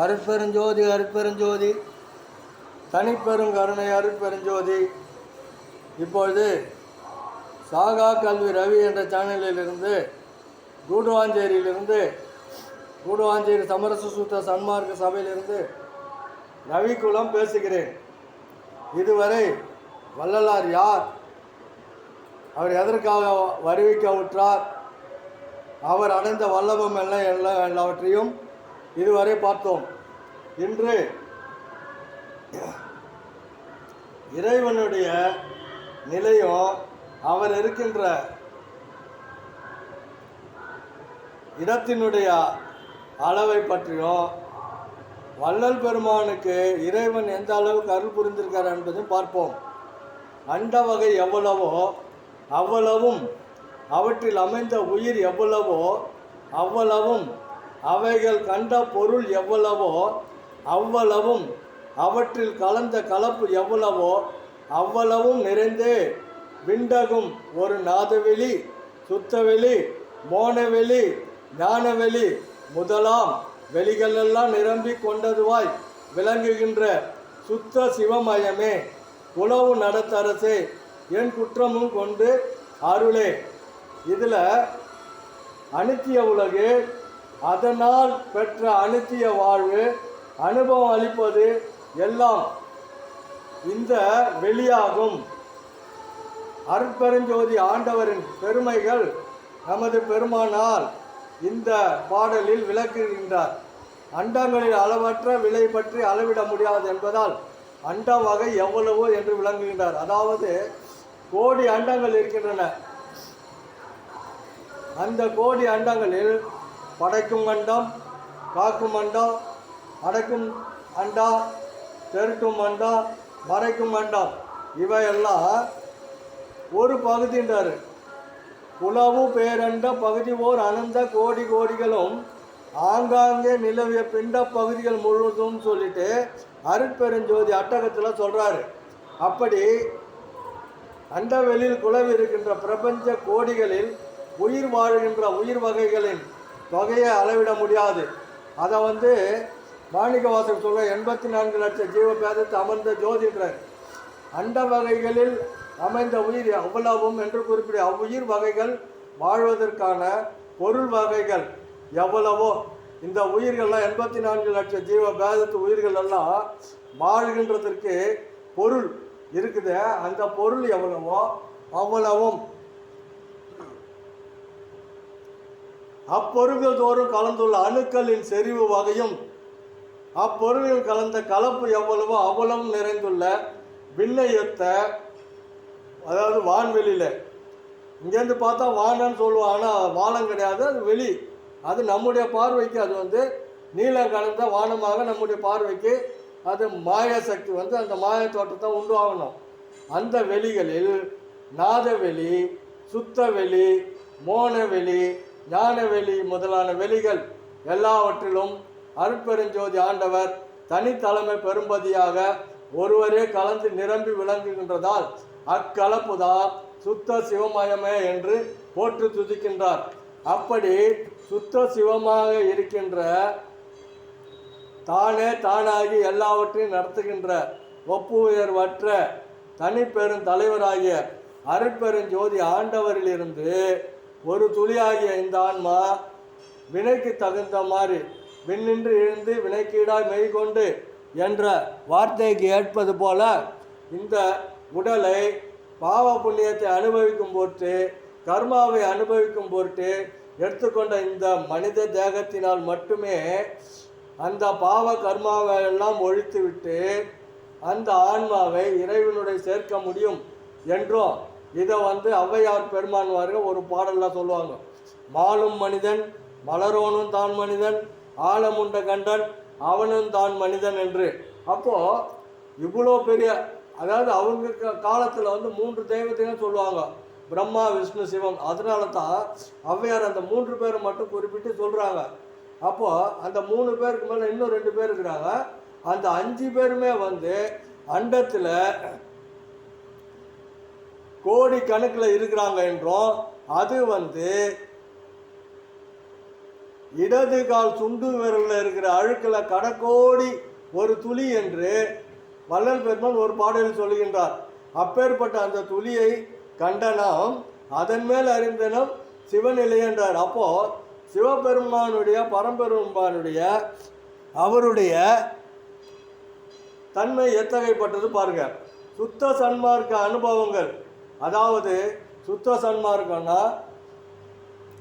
அருட்பெருஞ்சோதி அருட்பெருஞ்சோதி. தனிப்பெரும் கருணை அருட்பெருஞ்சோதி. இப்பொழுது சாகா கல்வி ரவி என்ற சேனலிலிருந்து கூடுவாஞ்சேரியிலிருந்து கூடுவாஞ்சேரி சமரச சூத்திர சன்மார்க்க சபையிலிருந்து ரவிக்குளம் பேசுகிறேன். இதுவரை வள்ளலார் யார்? அவர் எதற்காக வருவிக்க உற்றார்? அவர் அடைந்த வல்லபம் என்ன? எல்லாம் எல்லாவற்றையும் இதுவரை பார்த்தோம். இன்று இறைவனுடைய நிலையும் அவர் இருக்கின்ற இடத்தினுடைய அளவை பற்றியும் வள்ளல் பெருமானுக்கு இறைவன் எந்த அளவுக்கு அருள் புரிந்திருக்கார் என்பதையும் பார்ப்போம். அண்ட வகை எவ்வளவோ அவ்வளவும் அவற்றில் அமைந்த உயிர் எவ்வளவோ அவ்வளவும் அவைகள் கண்ட பொருள் எவ்வளவோ அவ்வளவும் அவற்றில் கலந்த கலப்பு எவ்வளவோ அவ்வளவும் நிறைந்து. விண்டகும் ஒரு நாதவெளி சுத்தவெளி மோனவெளி ஞானவெளி முதலாம் வெளிகளெல்லாம் நிரம்பி கொண்டதுவாய் விளங்குகின்ற சுத்த சிவமயமே. உணவு நடத்தரசே என் குற்றமும் கொண்டு அருளே. இதில் அனித்திய உலகு அதனால் பெற்ற அனுத்திய வாழ்வு அனுபவம் அளிப்பது எல்லாம் இந்த வெளியாகும். அற்பெருஞ்சோதி ஆண்டவரின் பெருமைகள் நமது பெருமானால் இந்த பாடலில் விளக்குகின்றார். அண்டங்களில் அளவற்ற விலை பற்றி அளவிட முடியாது என்பதால் அண்ட வகை எவ்வளவோ என்று விளங்குகின்றார். அதாவது கோடி அண்டங்கள் இருக்கின்றன. அந்த கோடி அண்டங்களில் படைக்கும் அண்டம் காக்கும் அண்டம் அடைக்கும் அண்டா தெருக்கும் அண்டா மறைக்கும் அண்டம் இவையெல்லாம் ஒரு பகுதின்றார். குலவு பேரண்ட பகுதி ஓர் அனந்த கோடி கோடிகளும் ஆங்காங்கே நிலவிய பிண்ட பகுதிகள் முழுவதும் சொல்லிட்டு அருட்பெருஞ்சோதி அட்டகத்தில் சொல்கிறாரு அப்படி அண்டவெளியில் குலவி இருக்கின்ற பிரபஞ்ச கோடிகளில் உயிர் வாழ்கின்ற உயிர் வகைகளின் தொகையை அளவிட முடியாது. அதை வந்து மாணிக்கவாசர் சொல்ற எண்பத்தி நான்கு லட்சம் ஜீவபேதத்தை அமர்ந்த ஜோதின்றார் அண்ட வகைகளில் அமைந்த உயிர் அவ்வளவும் என்று குறிப்பிட. அவ்வுயிர் வகைகள் வாழ்வதற்கான பொருள் வகைகள் எவ்வளவோ. இந்த உயிர்கள்லாம் எண்பத்தி நான்கு லட்சம் ஜீவ பேதத்து உயிர்கள் எல்லாம் வாழ்கின்றதற்கு பொருள் இருக்குது. அந்த பொருள் எவ்வளவோ அவ்வளவும். அப்பொருள்கள் தோறும் கலந்துள்ள அணுக்களின் செறிவு வகையும் அப்பொருள்கள் கலந்த கலப்பு எவ்வளவோ அவ்வளவு நிறைந்துள்ள விண்ணையொத்த அதாவது வான்வெளியில் இங்கேருந்து பார்த்தா வானன்னு சொல்லுவோம் ஆனால் வானம் கிடையாது அது வெளி. அது நம்முடைய பார்வைக்கு அது வந்து நீலம் கலந்த வானமாக நம்முடைய பார்வைக்கு அது மாய சக்தி வந்து அந்த மாய தோட்டத்தை உண்டு ஆகணும். அந்த வெளிகளில் நாதவெளி சுத்தவெளி மோனவெளி ஞானவெளி முதலான வெளிகள் எல்லாவற்றிலும் அருட்பெருஞ்சோதி ஆண்டவர் தனித்தலைமை பெரும்பதியாக ஒருவரே கலந்து நிரம்பி விளங்குகின்றதால் அக்கலப்புதான் சுத்த சிவமயமே என்று போற்று துதிக்கின்றார். அப்படி சுத்த சிவமாக இருக்கின்ற தானே தானாகி எல்லாவற்றையும் நடத்துகின்ற ஒப்புயர்வற்ற தனிப்பெரும் தலைவராகிய அருட்பெருஞ்சோதி ஆண்டவரிலிருந்து ஒரு துளியாகிய இந்த ஆன்மா வினைக்கு தகுந்த மாதிரி விண்ணின்று எழுந்து வினைக்கீடாய் மெய்கொண்டு என்ற வார்த்தைக்கு ஏற்பது போல இந்த உடலை பாவ புண்ணியத்தை அனுபவிக்கும் பொருட்டு கர்மாவை அனுபவிக்கும் பொருட்டு எடுத்துக்கொண்ட இந்த மனித தேகத்தினால் மட்டுமே அந்த பாவ கர்மாவை எல்லாம் ஒழித்துவிட்டு அந்த ஆன்மாவை இறைவனுடைய சேர்க்க முடியும் என்றும் இதை வந்து ஔவையார் பெருமான்வார்கள் ஒரு பாடலில் சொல்லுவாங்க. மாலும் மனிதன் மலரோனும் தான் மனிதன் ஆழமுண்ட கண்டன் அவனும் தான் மனிதன் என்று. அப்போது இவ்வளோ பெரிய அதாவது அவங்க காலத்தில் வந்து மூன்று தெய்வத்தையும் சொல்லுவாங்க. பிரம்மா விஷ்ணு சிவம் அதனால தான் ஔவையார் அந்த மூன்று பேரை மட்டும் குறிப்பிட்டு சொல்கிறாங்க அப்போது அந்த மூணு பேருக்கு மேலே இன்னும் ரெண்டு பேர் இருக்கிறாங்க. அந்த அஞ்சு பேருமே வந்து அண்டத்தில் கோடி கணக்கில் இருக்கிறாங்க என்றும். அது வந்து இடது கால் சுண்டு விரலில் இருக்கிற அழுக்கில் கடக்கோடி ஒரு துளி என்று வள்ளல் பெருமான் ஒரு பாடலில் சொல்லுகின்றார். அப்பேற்பட்ட அந்த துளியை கண்டனம் அதன் மேல் அறிந்தனம் சிவநிலை என்றார். அப்போ சிவபெருமானுடைய பரம்பெருமானுடைய அவருடைய தன்மை எத்தகைப்பட்டது பாருங்க. சுத்த சன்மார்க்க அனுபவங்கள். அதாவது சுத்த சன்மார்க்கம்னா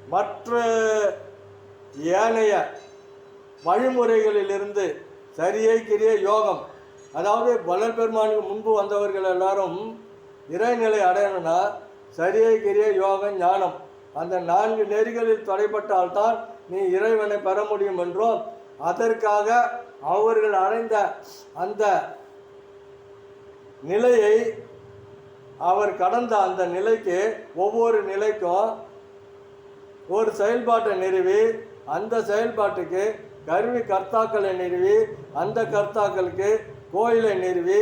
மற்ற ஏனைய வழிமுறைகளிலிருந்து சரியை கிரிய யோகம் அதாவது வளர் பெருமானுக்கு முன்பு வந்தவர்கள் எல்லாரும் இறைநிலை அடையணும்னா சரியை கிரிய யோகம் ஞானம் அந்த நான்கு நெறிகளில் தடைப்பட்டால்தான் நீ இறைவனை பெற முடியும் என்றும் அதற்காக அவர்கள் அடைந்த அந்த நிலையை அவர் கடந்த அந்த நிலைக்கு ஒவ்வொரு நிலைக்கும் ஒரு செயல்பாட்டை நிறுவி அந்த செயல்பாட்டுக்கு கருவி கர்த்தாக்களை நிறுவி அந்த கர்த்தாக்களுக்கு கோயிலை நிறுவி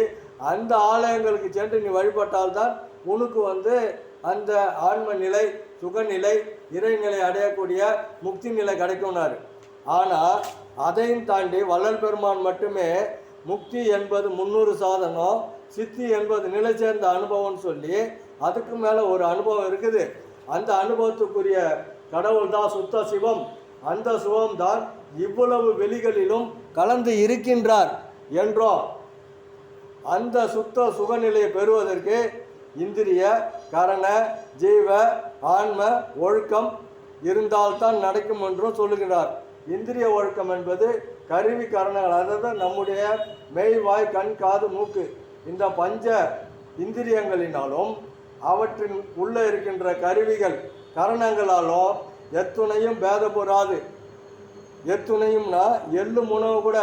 அந்த ஆலயங்களுக்கு சென்று நீ வழிபட்டால்தான் உனக்கு வந்து அந்த ஆன்ம நிலை சுகநிலை இறைநிலை அடையக்கூடிய முக்தி நிலை கிடைக்கும்னாரு. ஆனால் அதையும் தாண்டி வள்ளல் பெருமான் மட்டுமே முக்தி என்பது முன்னூறு சாதனம் சித்தி என்பது நிலை சேர்ந்த அனுபவம்னு சொல்லி அதுக்கு மேலே ஒரு அனுபவம் இருக்குது. அந்த அனுபவத்துக்குரிய கடவுள் தான் சுத்த சிவம். அந்த சிவம் தான் இவ்வளவு வெளிகளிலும் கலந்து இருக்கின்றார் என்றோம் அந்த சுத்த சுகநிலையை பெறுவதற்கு இந்திரிய கரண ஜீவ ஆன்ம ஒழுக்கம் இருந்தால்தான் நடக்கும் என்றும் சொல்லுகிறார் இந்திரிய ஒழுக்கம் என்பது கருவி கரணங்கள் அதாவது நம்முடைய மெய் வாய் கண் காது மூக்கு இந்த பஞ்ச இந்திரியங்களினாலும் அவற்றின் உள்ளே இருக்கின்ற கருவிகள் கரணங்களாலும் எத்துணையும் பேதப்படாது எத்துணையும்னா எள்ளும் உணவு கூட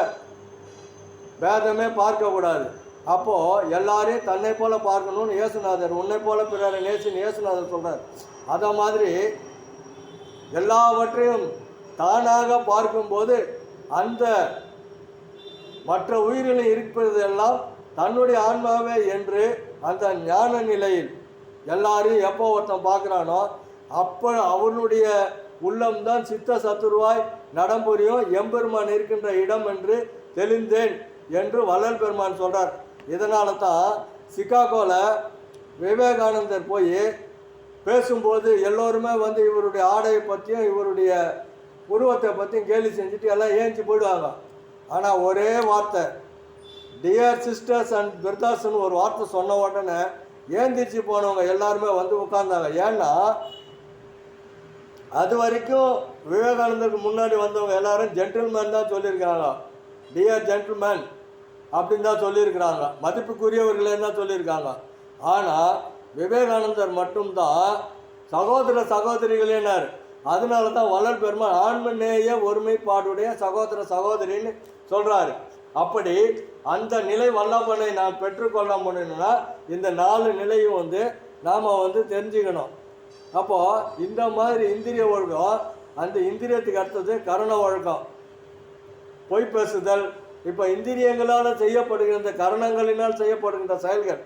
பேதமே பார்க்கக்கூடாது அப்போது எல்லாரையும் தன்னை போல் பார்க்கணும்னு இயேசுநாதர் உன்னை போல பிறரை நேசின்னு இயேசுநாதர் சொல்கிறார் அதை மாதிரி எல்லாவற்றையும் தானாக பார்க்கும்போது அந்த மற்ற உயிரில் இருப்பதெல்லாம் தன்னுடைய ஆன்மாவே என்று அந்த ஞான நிலையில் எல்லாரையும் எப்போ ஒருத்தன் பார்க்குறானோ அப்போ அவனுடைய உள்ளம்தான் சித்த சத்துருவாய் நடம்புரியும் எம்பெருமான் இருக்கின்ற இடம் என்று தெளிந்தேன் என்று வள்ளல் பெருமான் சொல்கிறார் இதனால தான் சிகாகோவில் விவேகானந்தர் போய் பேசும்போது எல்லோருமே வந்து இவருடைய ஆடையை பற்றியும் இவருடைய உருவத்தை பற்றியும் கேலி செஞ்சுட்டு எல்லாம் ஏஞ்சி போயிடுவாங்க. ஆனால் ஒரே வார்த்தை டியர் சிஸ்டர்ஸ் அண்ட் பிரதர்ஸ்னு ஒரு வார்த்தை சொன்ன உடனே ஏந்திரிச்சு போனவங்க எல்லாருமே வந்து உட்கார்ந்தாங்க. ஏன்னா அது வரைக்கும் விவேகானந்தருக்கு முன்னாடி வந்தவங்க எல்லாரும் ஜென்டில்மேன் தான் சொல்லியிருக்காங்க டியர் ஜென்டில்மேன் அப்படின்னு தான் சொல்லியிருக்கிறாங்க. மதிப்புக்குரியவர்களே தான் சொல்லியிருக்காங்க. ஆனால் விவேகானந்தர் மட்டும்தான் சகோதர சகோதரிகளினர். அதனால தான் வளர் பெருமாள் ஆண்மநேய ஒருமைப்பாடுடைய சகோதர சகோதரின்னு சொல்கிறாரு அப்படி அந்த நிலை வல்லமனை நான் பெற்றுக்கொள்ள முடியணும்னா இந்த நாலு நிலையும் வந்து நாம் வந்து தெரிஞ்சுக்கணும். அப்போது இந்த மாதிரி இந்திரிய ஒழுக்கம் அந்த இந்திரியத்துக்கு அடுத்தது கரண ஒழுக்கம். பொய் பேசுதல் இப்போ இந்திரியங்களால் செய்யப்படுகின்ற இந்த கரணங்களினால் செய்யப்படுகின்ற செயல்கள்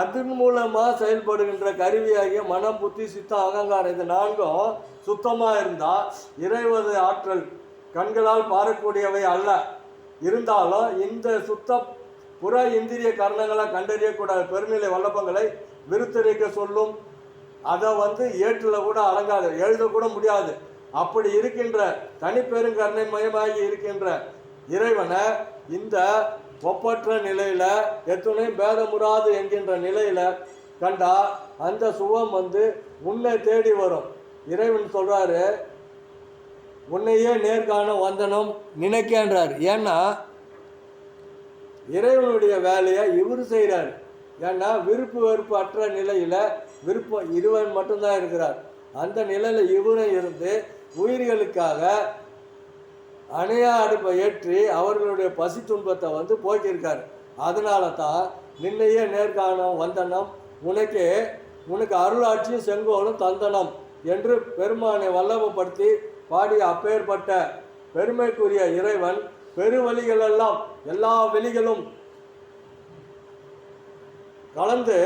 அதன் மூலமாக செயல்படுகின்ற கருவியாகிய மனம் புத்தி சித்தம் அகங்காரம் இது நான்கும் சுத்தமாக இருந்தால் இறைவது ஆற்றல் கண்களால் பார்க்கக்கூடியவை அல்ல. இருந்தாலும் இந்த சுத்த புற இந்திரிய கரணங்களை கண்டறியக்கூடாத. பெருநிலை வல்லபங்களை விருத்தரிக்க சொல்லும். அதை வந்து ஏற்றில் கூட அடங்காது எழுதக்கூட முடியாது. அப்படி இருக்கின்ற தனிப்பெருங்கருணை மயமாகி இருக்கின்ற இறைவனை இந்த ஒப்பற்ற நிலையில் எத்துணையும் பேதமுறாது என்கின்ற நிலையில் கண்டா அந்த சுகம் வந்து உன்னை தேடி வரும். இறைவன் சொல்கிறாரு உன்னையே நேர்காண வந்தனம் நினைக்கின்றார் ஏன்னா இறைவனுடைய வேலையை இவர் செய்கிறார் ஏன்னா விருப்பு வெறுப்பு அற்ற நிலையில் விருப்பம் இருவன் மட்டும்தான் இருக்கிறார். அந்த நிலையில் இவரும் இருந்து உயிர்களுக்காக அணையா அடுப்பை ஏற்றி அவர்களுடைய பசி துன்பத்தை வந்து போக்கியிருக்கார். அதனால தான் நின்னையே நேர்காணம் வந்தனம் உனக்கு உனக்கு அருளாட்சியும் செங்கோலும் தந்தனம் என்று பெருமானை வல்லபப்படுத்தி பாடிய அப்பேற்பட்ட பெருமைக்குரிய இறைவன் பெருவழிகளெல்லாம் எல்லா வெளிகளும் கலந்து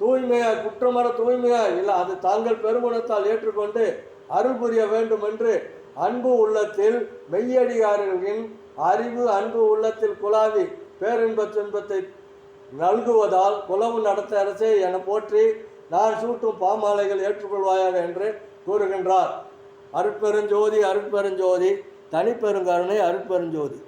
தூய்மையாய் குற்றமற தூய்மையா இல்லை அது தாங்கள் பெருமனத்தால் ஏற்றுக்கொண்டு அருள் புரிய வேண்டும் என்று அன்பு உள்ளத்தில் மெய்யடிகாரர்களின் அறிவு அன்பு உள்ளத்தில் குலாவி பேரின்ப துன்பத்தை நல்குவதால் குலவு நடத்த அரசே என போற்றி நான் சூட்டும் பாமாலைகள் ஏற்றுக்கொள்வாயாக என்று கூறுகின்றார். அருட்பெருஞ்சோதி அருட்பெருஞ்சோதி தனிப்பெருங்கருணை அருட்பெருஞ்சோதி.